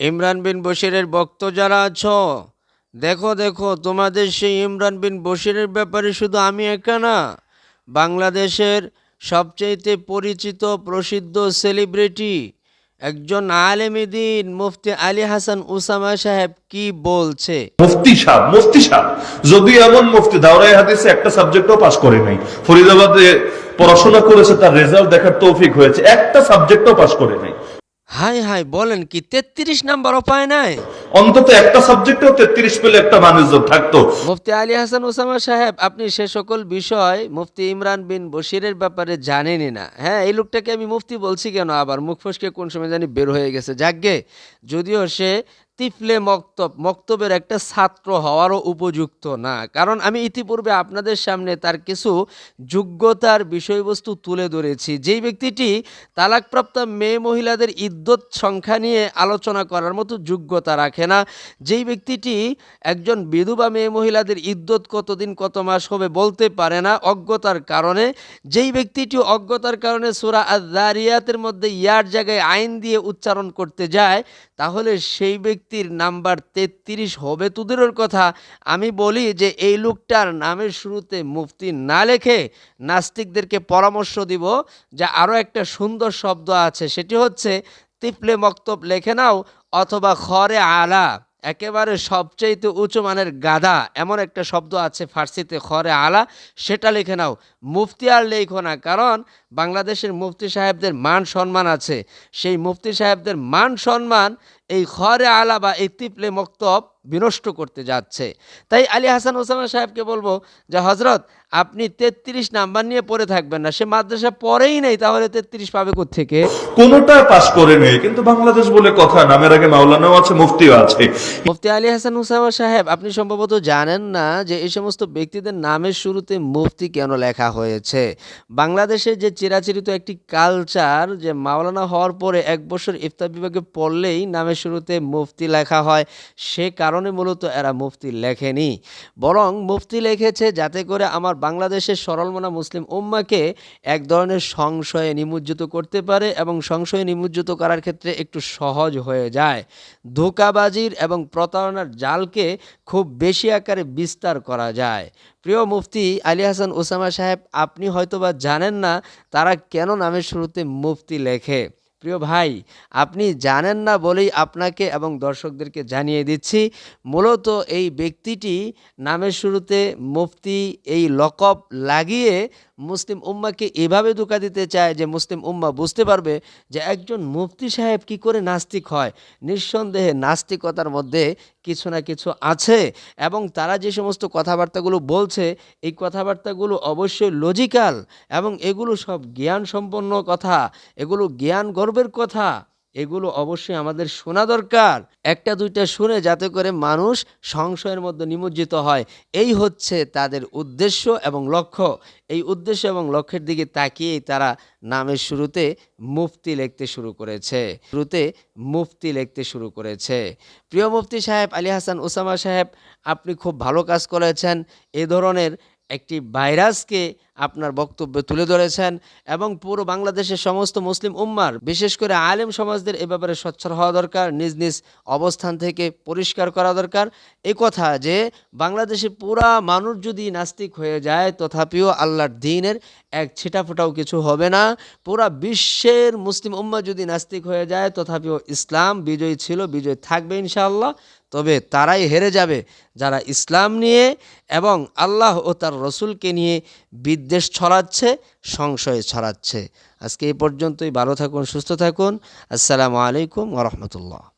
ইমরান বিন বশিরের ভক্ত যারা আছো, দেখো দেখো, তোমাদের সেই ইমরান বিন বশিরের ব্যাপারে শুধু আমি একা না, বাংলাদেশের সবচাইতে পরিচিত প্রসিদ্ধ সেলিব্রিটি একজন আলেমিদিন মুফতি আলী হাসান উসামা সাহেব কি বলছে? মুফতি সাহ মুফতি সাহ যদি এমন মুফতি দাওরাই হাদিসে একটা সাবজেক্টও পাস করে নাই, ফরিদাবাদে পড়াশোনা করেছে, তার রেজাল্ট দেখার তৌফিক হয়েছে, একটা সাবজেক্টও পাস করে নাই। হাই হাই বলেন কি তেত্রিশ নাম্বার উপায় নাই? অন্তত একটা সাবজেক্টেও তেত্রিশ পেলে একটা মানুষজন থাকতো। মুফতি আলী হাসান ওসামা সাহেব আপনি সে সকল বিষয় মুফতি ইমরান বিন বশিরের ব্যাপারে জানেনই না। হ্যাঁ এই লোকটাকে আমি মুফতি বলছি কেন? আবার মুখ ফসকে কোন সময় জানি বের হয়ে গেছে। যাকগে যদিও সে তিফলে মক্তব, মক্তবের একটা ছাত্র হওয়ারও উপযুক্ত না। কারণ আমি ইতিপূর্বে আপনাদের সামনে তার কিছু যোগ্যতার বিষয়বস্তু তুলে ধরেছি। যেই ব্যক্তিটি তালাকপ্রাপ্ত মেয়ে মহিলাদের ইদ্যত সংখ্যা নিয়ে আলোচনা করার মতো যোগ্যতা রাখে না। যেই ব্যক্তিটি একজন বিধবা মেয়ে মহিলাদের ইদ্যত কতদিন, কত মাস হবে বলতে পারে না অজ্ঞতার কারণে। যেই ব্যক্তিটি অজ্ঞতার কারণে সুরা আদারিয়াতের মধ্যে ইয়ার জায়গায় আইন দিয়ে উচ্চারণ করতে যায়, তাহলে সেই ব্যক্তির নাম্বার তেত্রিশ হবে তুদের কথা। আমি বলি যে এই লোকটার নামের শুরুতে মুফতি না লেখে নাস্তিকদেরকে পরামর্শ দিব যা আরও একটা সুন্দর শব্দ আছে, সেটি হচ্ছে তিপলে মক্তব লেখে নাও, অথবা খরে আলা। একেবারে সবচাইতে উঁচু মানের গাধা এমন একটা শব্দ আছে ফার্সিতে খরে আলা, সেটা লিখে নাও। মুফতি আর লেখো না, কারণ বাংলাদেশের মুফতি সাহেবদের মান সম্মান আছে। সেই মুফতি সাহেবদের মান সম্মান এই খরে আলা বা এই তিপলে মক্তব বিনষ্ট করতে যাচ্ছে। তাই আলী হাসান ওসামা সাহেবকে বলব যে হজরত আপনি তেত্রিশ নাম্বার নিয়ে পড়ে থাকবেন না সে মাদ্রাসা পড়েই নেই তাহলে তেত্রিশ পাবে থেকে কোনোটা পাস করে নেই কিন্তু বাংলাদেশ বলে কথা নামের আগে মাওলানাও আছে মুফতিও আছে। মুফতি আলী হাসান উসামা সাহেব আপনি সম্ভবত জানেন না যে এই সমস্ত ব্যক্তিদের নামের শুরুতে মুফতি কেন লেখা হয়েছে? বাংলাদেশের যে চিরাচরিত একটি কালচার যে মাওলানা হওয়ার পরে এক বছর ইফতার বিভাগে পড়লেই নামের শুরুতে মুফতি লেখা হয় সে কারণে মূলত এরা মুফতি লেখেনি। বরং মুফতি লিখেছে যাতে করে আমার বাংলাদেশের সরলমনা মুসলিম উম্মাকে এক ধরনের সংশয়ে নিমজ্জিত করতে পারে এবং সংশয়ে নিমজ্জিত করার ক্ষেত্রে একটু সহজ হয়ে যায়। ধোকাবাজির এবং প্রতারণার জালকে খুব বেশি আকারে বিস্তার করা যায়। প্রিয় মুফতি আলী হাসান ওসামা সাহেব, আপনি হয়তোবা জানেন না তারা কেন নামের শুরুতে মুফতি লেখে। প্রিয় ভাই, আপনি জানেন না বলেই আপনাকে এবং দর্শকদেরকে জানিয়ে দিচ্ছি, মূলত এই ব্যক্তিটি নামের শুরুতে মুফতি এই লকব লাগিয়ে মুসলিম উম্মাকে এভাবে ধোকা দিতে চায় যে মুসলিম উম্মা বুঝতে পারবে যে একজন মুফতি সাহেব কি করে নাস্তিক হয়। নিঃসন্দেহে নাস্তিকতার মধ্যে কিছু না কিছু আছে এবং তারা যে সমস্ত কথাবার্তাগুলো বলছে, এই কথাবার্তাগুলো অবশ্যই লজিক্যাল এবং এগুলো সব জ্ঞান সম্পন্ন কথা, এগুলো জ্ঞান গর্বের কথা। এগুলো অবশ্যই আমাদের শোনা দরকার। একটা, দুইটা শুনে যাতে করে মানুষ সংশয়ের মধ্যে নিমজ্জিত হয়। এই হচ্ছে তাদের উদ্দেশ্য এবং লক্ষ্য। এই উদ্দেশ্য এবং লক্ষ্যের দিকে তাকিয়েই তারা নামের শুরুতে মুফতি লিখতে শুরু করেছে। শুরুতে মুফতি লিখতে শুরু করেছে। প্রিয় মুফতি সাহেব আলী হাসান ওসামা সাহেব, আপনি খুব ভালো কাজ করেছেন। এ ধরনের একটি ভাইরাসকে আপনার বক্তব্যে তুলে ধরেছেন এবং পুরো বাংলাদেশের সমস্ত মুসলিম উম্মার, বিশেষ করে আলেম সমাজদের এ ব্যাপারে স্বচ্ছর হওয়া দরকার, নিজ নিজ অবস্থান থেকে পরিষ্কার করা দরকার। এই কথা যে বাংলাদেশে পুরা মানুষ যদি নাস্তিক হয়ে যায়, তথাপিও আল্লাহর দিনের এক ছিটাফোটাও কিছু হবে না। পুরা বিশ্বের মুসলিম উম্মা যদি নাস্তিক হয়ে যায়, তথাপিও ইসলাম বিজয়ী ছিল, বিজয় থাকবে ইনশাআল্লাহ। তবে তারাই হেরে যাবে যারা ইসলাম নিয়ে এবং আল্লাহ ও তার রসুলকে নিয়ে বিদ্বেষ ছড়াচ্ছে, সংশয় ছড়াচ্ছে। আজকে এই পর্যন্তই। ভালো থাকুন, সুস্থ থাকুন। আসসালামু আলাইকুম ওরহমতুল্লাহ